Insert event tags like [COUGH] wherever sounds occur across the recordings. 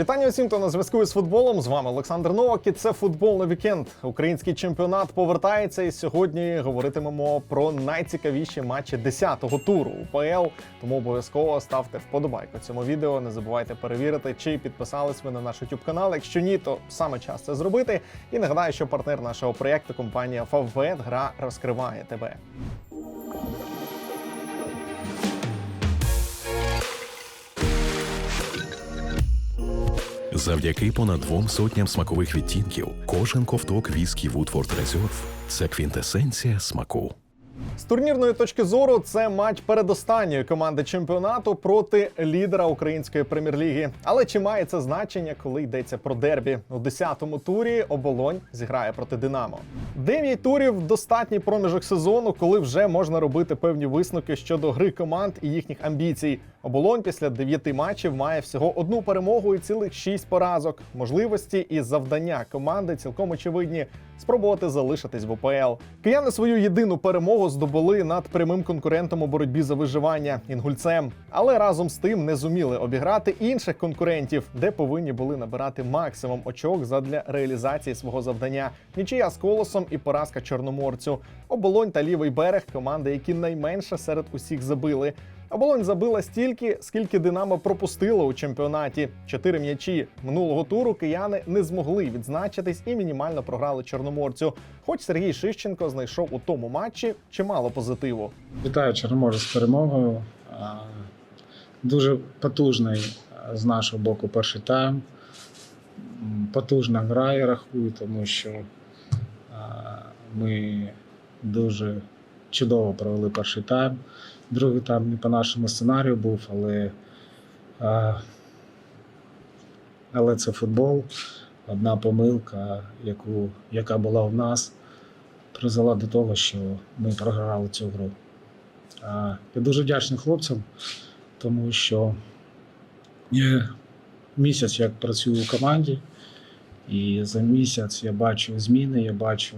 Вітання усім, хто на зв'язку із футболом. З вами Олександр Новак. І це футбол на вікенд. Український чемпіонат повертається. І сьогодні говоритимемо про найцікавіші матчі 10-го туру УПЛ. Тому обов'язково ставте вподобайку цьому відео. Не забувайте перевірити, чи підписались ви на наш YouTube канал. Якщо ні, то саме час це зробити. І нагадаю, що партнер нашого проєкту компанія Favbet. Гра розкриває тебе. Завдяки понад двом сотням смакових відтінків кожен ковток віскі Woodford Reserve – це квінтесенція смаку. З турнірної точки зору це матч передостанньої команди чемпіонату проти лідера української прем'єр-ліги. Але чи має це значення, коли йдеться про дербі? У 10-му турі оболонь зіграє проти Динамо. Дев'ять турів достатній проміжок сезону, коли вже можна робити певні висновки щодо гри команд і їхніх амбіцій. Оболонь після дев'яти матчів має всього одну перемогу і цілих шість поразок. Можливості і завдання команди цілком очевидні спробувати залишитись в ОПЛ. Кияни свою єдину перемогу здобули над прямим конкурентом у боротьбі за виживання інгульцем, але разом з тим не зуміли обіграти інших конкурентів, де повинні були набирати максимум очок задля реалізації свого завдання. Нічия з колосом і поразка чорноморцю. Оболонь та лівий берег команди, які найменше серед усіх забили. Оболонь забила стільки, скільки Динамо пропустило у чемпіонаті. Чотири м'ячі минулого туру кияни не змогли відзначитись і мінімально програли чорноморцю. Хоч Сергій Шищенко знайшов у тому матчі чимало позитиву. Вітаю Чорноморець з перемогою. Дуже потужний з нашого боку перший тайм. Потужна гра, я рахую, тому що ми дуже чудово провели перший тайм. Другий тайм не по нашому сценарію був, але, але це футбол. Одна помилка, яку, яка була в нас, призвела до того, що ми програли цю гру. Я дуже вдячний хлопцям, тому що я місяць як працюю у команді, і за місяць я бачу зміни, я бачу,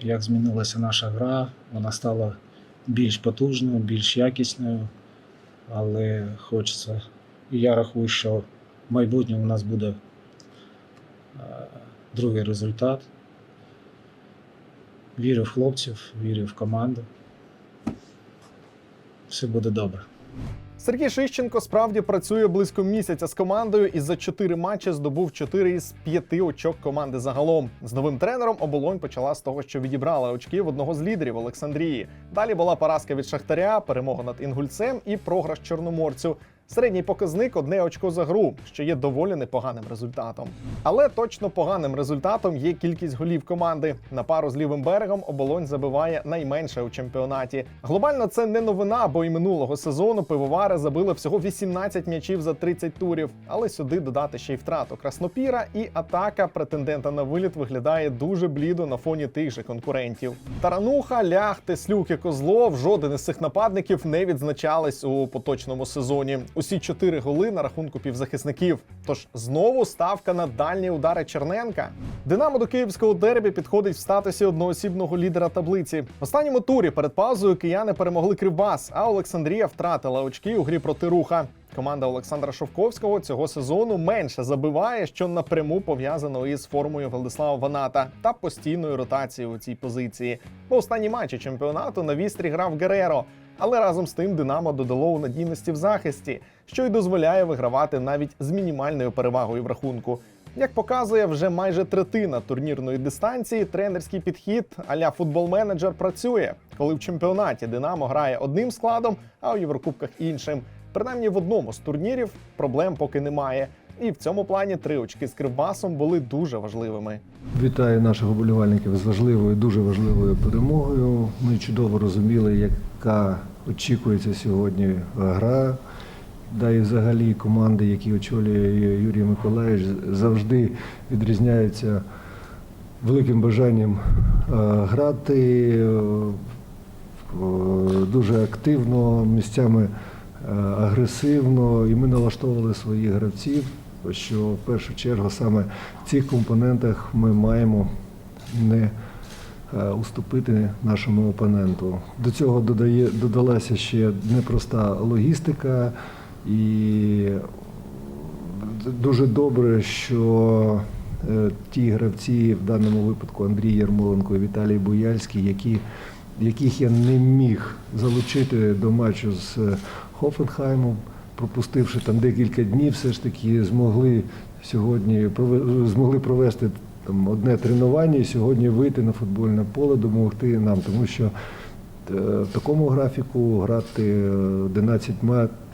як змінилася наша гра. Вона стала більш потужною, більш якісною, але хочеться. І я рахую, що в майбутньому у нас буде другий результат. Вірю в хлопців, вірю в команду. Все буде добре. Сергій Шищенко справді працює близько місяця з командою і за чотири матчі здобув 4 із 5 очок команди загалом. З новим тренером оболонь почала з того, що відібрала очки в одного з лідерів Олександрії. Далі була поразка від Шахтаря, перемога над інгульцем і програш Чорноморцю. Середній показник одне очко за гру, що є доволі непоганим результатом. Але точно поганим результатом є кількість голів команди. На пару з лівим берегом оболонь забиває найменше у чемпіонаті. Глобально це не новина, бо і минулого сезону пивовари забили всього 18 м'ячів за 30 турів. Але сюди додати ще й втрату краснопіра, і атака претендента на виліт виглядає дуже блідо на фоні тих же конкурентів. Тарануха, лях, Теслюк і Козлов жоден із цих нападників не відзначались у поточному сезоні. Усі чотири голи на рахунку півзахисників. Тож знову ставка на дальні удари Черненка. Динамо до київського дербі підходить в статусі одноосібного лідера таблиці. В останньому турі перед паузою кияни перемогли Кривбас, а Олександрія втратила очки у грі проти руха. Команда Олександра Шовковського цього сезону менше забиває, що напряму пов'язано із формою Владислава Ваната та постійною ротацією у цій позиції. Бо останні матчі чемпіонату на вістрі грав Гереро. Але разом з тим Динамо додало у надійності в захисті, що й дозволяє вигравати навіть з мінімальною перевагою в рахунку. Як показує вже майже третина турнірної дистанції, тренерський підхід а-ля футбол-менеджер працює, коли в чемпіонаті Динамо грає одним складом, а у Єврокубках іншим. Принаймні в одному з турнірів проблем поки немає. І в цьому плані три очки з Кривбасом були дуже важливими. Вітаю наших вболівальників з важливою, дуже важливою перемогою. Ми чудово розуміли, яка очікується сьогодні гра. Да і взагалі команди, які очолює Юрій Миколаївич, завжди відрізняються великим бажанням е, грати е, дуже активно, місцями е, агресивно, і ми налаштовували своїх гравців, що в першу чергу саме в цих компонентах ми маємо не е, уступити нашому опоненту. До цього додає, додалася ще непроста логістика і дуже добре, що е, ті гравці, в даному випадку Андрій Ярмоленко і Віталій Буяльський, які, яких я не міг залучити до матчу з е, Хофенхаймом, пропустивши там декілька днів, все ж таки змогли сьогодні змогли провести там одне тренування і сьогодні вийти на футбольне поле, допомогти нам, тому що Е, В такому графіку грати 11,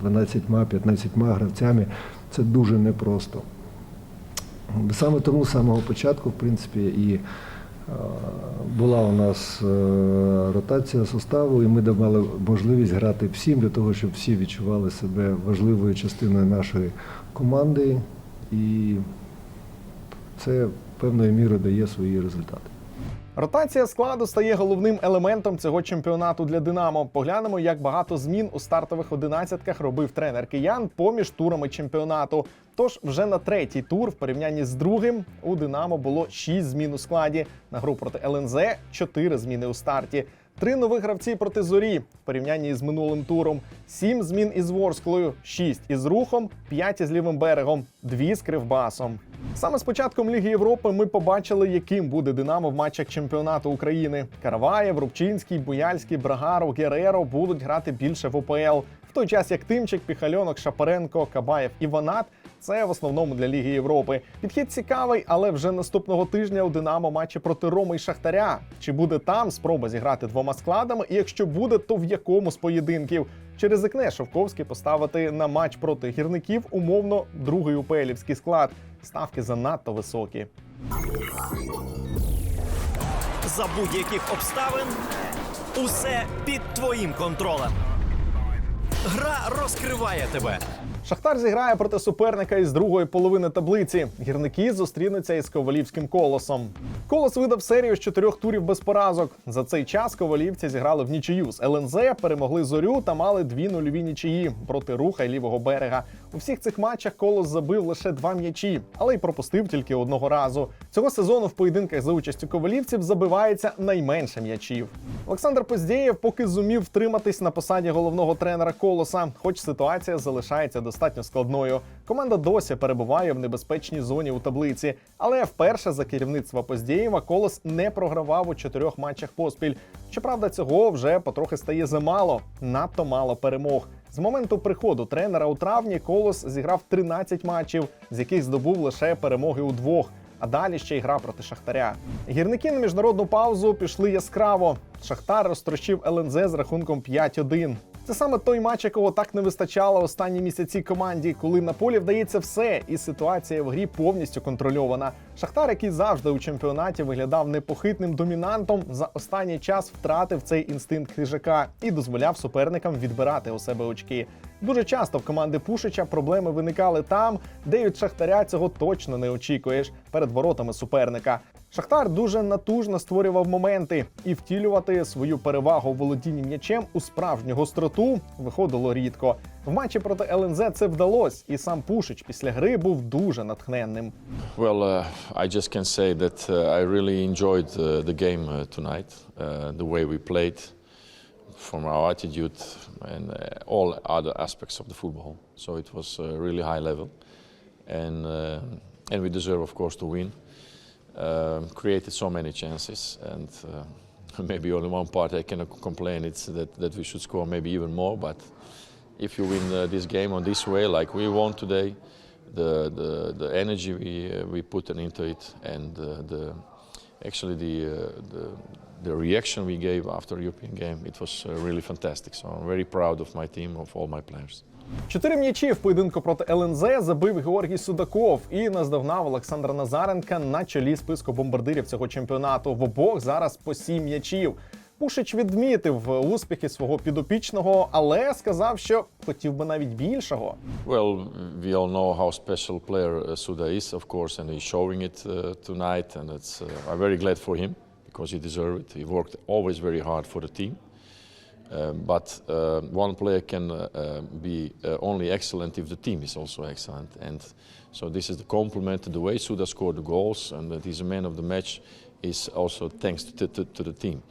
12, 15 гравцями це дуже непросто. Саме тому з самого початку, в принципі, і е, була у нас е, ротація составу, і ми давали можливість грати всім для того, щоб всі відчували себе важливою частиною нашої команди. І це певною мірою дає свої результати. Ротація складу стає головним елементом цього чемпіонату для Динамо. Поглянемо, як багато змін у стартових одинадцятках робив тренер киян поміж турами чемпіонату. Тож вже на третій тур, в порівнянні з другим, у Динамо було 6 змін у складі. На гру проти ЛНЗ 4 зміни у старті. Три нових гравці проти зорі в порівнянні з минулим туром. Сім змін із Ворсклою, шість із рухом, п'ять із лівим берегом, дві з кривбасом. Саме з початком Ліги Європи ми побачили, яким буде Динамо в матчах чемпіонату України. Караваєв, Рубчинський, Буяльський, Брагаров, Гереро будуть грати більше в ОПЛ. В той час як Тимчик, Піхальонок, Шапаренко, Кабаєв і Ванат це в основному для Ліги Європи. Підхід цікавий, але вже наступного тижня у Динамо матчі проти Роми і Шахтаря. Чи буде там спроба зіграти двома складами? І якщо буде, то в якому з поєдинків? Чи ризикне Шовковський поставити на матч проти гірників умовно другий УПЛівський склад? Ставки занадто високі. За будь-яких обставин усе під твоїм контролем. Гра розкриває тебе. Шахтар зіграє проти суперника із другої половини таблиці. Гірники зустрінуться із ковалівським колосом. Колос видав серію з чотирьох турів без поразок. За цей час ковалівці зіграли в нічию з ЛНЗ, перемогли зорю та мали дві нульові нічиї проти руха й лівого берега. У всіх цих матчах колос забив лише два м'ячі, але й пропустив тільки одного разу. Цього сезону в поєдинках за участю ковалівців забивається найменше м'ячів. Олександр Поздєєв поки зумів втриматись на посаді головного тренера колоса, хоч ситуація залишається достатньо складною. Команда досі перебуває в небезпечній зоні у таблиці, але вперше за керівництва Поздєєва колос не програвав у чотирьох матчах поспіль. Щоправда, цього вже потрохи стає замало, надто мало перемог. З моменту приходу тренера у травні колос зіграв 13 матчів, з яких здобув лише перемоги у двох. А далі ще й гра проти Шахтаря. Гірники на міжнародну паузу пішли яскраво. Шахтар розтрощив ЛНЗ з рахунком 5-1. Це саме той матч, якого так не вистачало останні місяці команді, коли на полі вдається все, і ситуація в грі повністю контрольована. Шахтар, який завжди у чемпіонаті виглядав непохитним домінантом, за останній час втратив цей інстинкт хижака і дозволяв суперникам відбирати у себе очки. Дуже часто в команди Пушича проблеми виникали там, де від Шахтаря цього точно не очікуєш перед воротами суперника. Шахтар дуже натужно створював моменти і втілювати свою перевагу у володінні м'ячем у справжню гостроту виходило рідко. В матчі проти ЛНЗ це вдалось, і сам Пушич після гри був дуже натхненним. Well, uh, I just can say that uh, I really enjoyed uh, the game uh, tonight, uh, the way we played, from our attitude and uh, all other aspects of the football. So it was uh, really high level, and uh, and we deserve, of course, to win. Um, created so many chances, and uh, [LAUGHS] maybe only one part I cannot complain. It's that that we should score maybe even more, but if you win uh, this game on this way, like we won today, the the, the energy we uh, we put into it, and uh, the actually the, uh, the the reaction we gave after European game, it was uh, really fantastic. So I'm very proud of my team, of all my players. Чотири м'ячі в поєдинку проти ЛНЗ забив Георгій Судаков і наздогнав Олександра Назаренка на чолі списку бомбардирів цього чемпіонату. В обох зараз по сім м'ячів. Пушич відмітив успіхи свого підопічного, але сказав, що хотів би навіть більшого. Well, we all know how special player Suda is, of course, and he's showing it uh, tonight, and it's, uh, I'm very glad for him because he deserved it. He worked always very hard for the team. Um, but uh, one player can uh, uh, be uh, only excellent if the team is also excellent. And so this is the compliment the way Suda scored the goals and that he's a man of the match is also thanks to, to, to the team.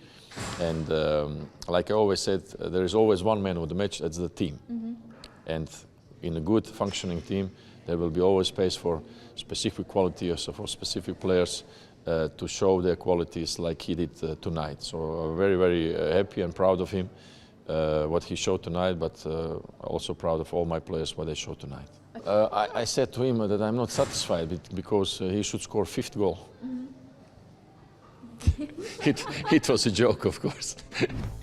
And um, like I always said, there is always one man of the match, that's the team. And in a good functioning team, there will be always space for specific qualities or for specific players to show their qualities like he did uh, tonight. So uh, very, very uh, happy and proud of him, uh, what he showed tonight, but uh, also proud of all my players what they showed tonight. Uh, I, I said to him that I'm not satisfied because uh, he should score fifth goal. It, it was a joke, of course.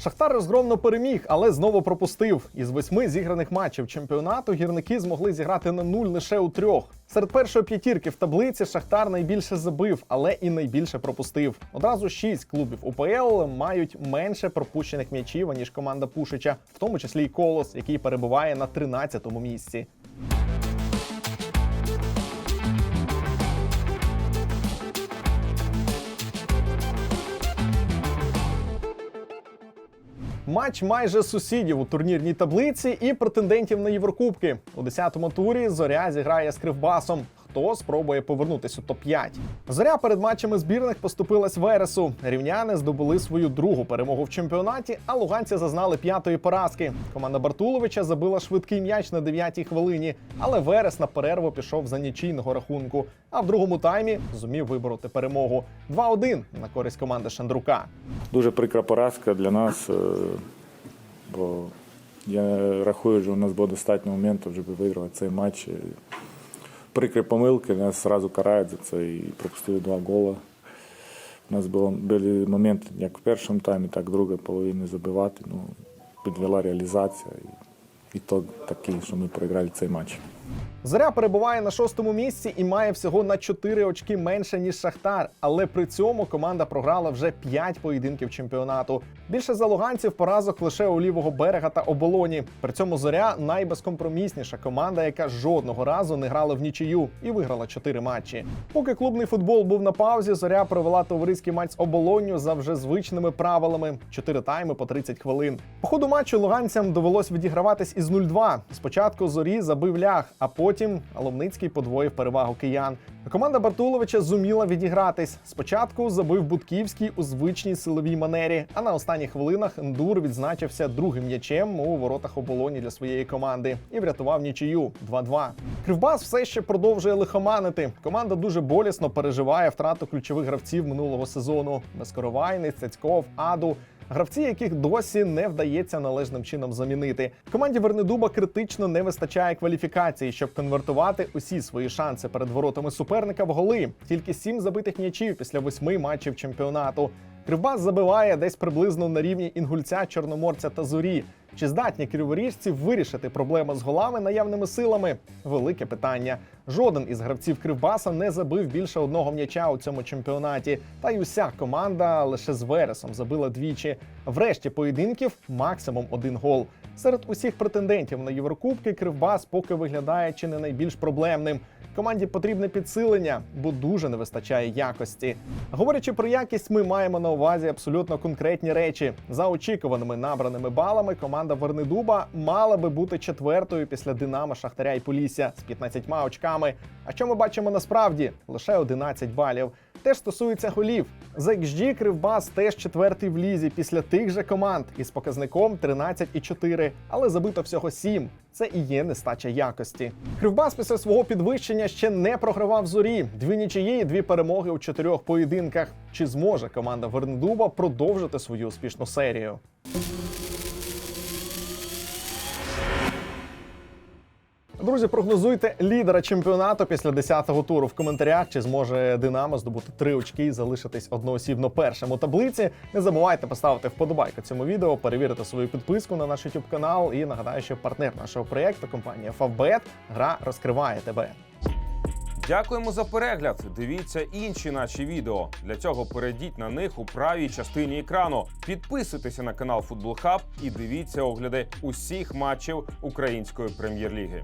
Шахтар розгромно переміг, але знову пропустив. Із восьми зіграних матчів чемпіонату гірники змогли зіграти на нуль лише у трьох. Серед першої п'ятірки в таблиці Шахтар найбільше забив, але і найбільше пропустив. Одразу шість клубів УПЛ мають менше пропущених м'ячів ніж команда Пушича, в тому числі й Колос, який перебуває на 13-му місці. Матч майже сусідів у турнірній таблиці і претендентів на Єврокубки. У 10-му турі зоря зіграє з Кривбасом. Хто спробує повернутися у топ-5? Зоря перед матчами збірних поступилась Вересу. Рівняни здобули свою другу перемогу в чемпіонаті, а луганці зазнали п'ятої поразки. Команда Бартуловича забила швидкий м'яч на 9-й хвилині, але Верес на перерву пішов за нічийного рахунку. А в другому таймі зумів вибороти перемогу 2-1 на користь команди Шандрука. Дуже прикра поразка для нас, е, бо я рахую, що у нас було достатньо моментів, щоб виграти цей матч. Прикрі помилки, нас одразу карають за це і пропустили два гола. У нас було, були моменти як в першому таймі, так в другій половині забивати. Ну, підвела реалізація. І, і то такий, що ми програли цей матч. Зоря перебуває на шостому місці і має всього на 4 очки менше ніж Шахтар. Але при цьому команда програла вже 5 поєдинків чемпіонату. Більше за луганців поразок лише у лівого берега та оболоні. При цьому зоря найбезкомпромісніша команда, яка жодного разу не грала в нічию і виграла 4 матчі. Поки клубний футбол був на паузі, зоря провела товариський матч з оболонню за вже звичними правилами: 4 тайми по 30 хвилин. По ходу матчу луганцям довелось відіграватись із 0-2. Спочатку зорі забив лях, а потім Аловницький подвоїв перевагу киян. Команда Бартуловича зуміла відігратись. Спочатку забив Будківський у звичній силовій манері, а на останніх хвилинах Ндур відзначився другим м'ячем у воротах оболоні для своєї команди і врятував нічию 2-2. Кривбас все ще продовжує лихоманити. Команда дуже болісно переживає втрату ключових гравців минулого сезону: Безкоровайний, Цецьков, Аду. Гравці, яких досі не вдається належним чином замінити. Команді Вернедуба критично не вистачає кваліфікації, щоб конвертувати усі свої шанси перед воротами суперника в голи. Тільки сім забитих м'ячів після восьми матчів чемпіонату. Кривбас забиває десь приблизно на рівні інгульця, чорноморця та зорі. Чи здатні криворіжці вирішити проблему з голами наявними силами? Велике питання. Жоден із гравців Кривбаса не забив більше одного м'яча у цьому чемпіонаті. Та й уся команда лише з Вересом забила двічі. Врешті поєдинків максимум один гол. Серед усіх претендентів на Єврокубки Кривбас поки виглядає чи не найбільш проблемним. Команді потрібне підсилення, бо дуже не вистачає якості. Говорячи про якість, ми маємо на увазі абсолютно конкретні речі. За очікуваними набраними балами, команда Вернедуба мала би бути четвертою після Динамо, Шахтаря і Полісся з 15 очками. А що ми бачимо насправді? Лише 11 балів. Теж стосується голів. За XG Кривбас теж четвертий в лізі після тих же команд із показником 13,4, але забито всього 7. Це і є нестача якості. Кривбас після свого підвищення ще не програвав зорі. Дві нічиї, дві перемоги у чотирьох поєдинках. Чи зможе команда Вернедуба продовжити свою успішну серію? Друзі, прогнозуйте лідера чемпіонату після 10-го туру в коментарях. Чи зможе Динамо здобути три очки і залишитись одноосібно першим у таблиці? Не забувайте поставити вподобайку цьому відео, перевірити свою підписку на наш YouTube канал. І нагадаю, що партнер нашого проєкту компанія Favbet гра розкриває тебе. Дякуємо за перегляд. Дивіться інші наші відео. Для цього перейдіть на них у правій частині екрану. Підписуйтеся на канал Футбол Хаб і дивіться огляди усіх матчів української прем'єр-ліги.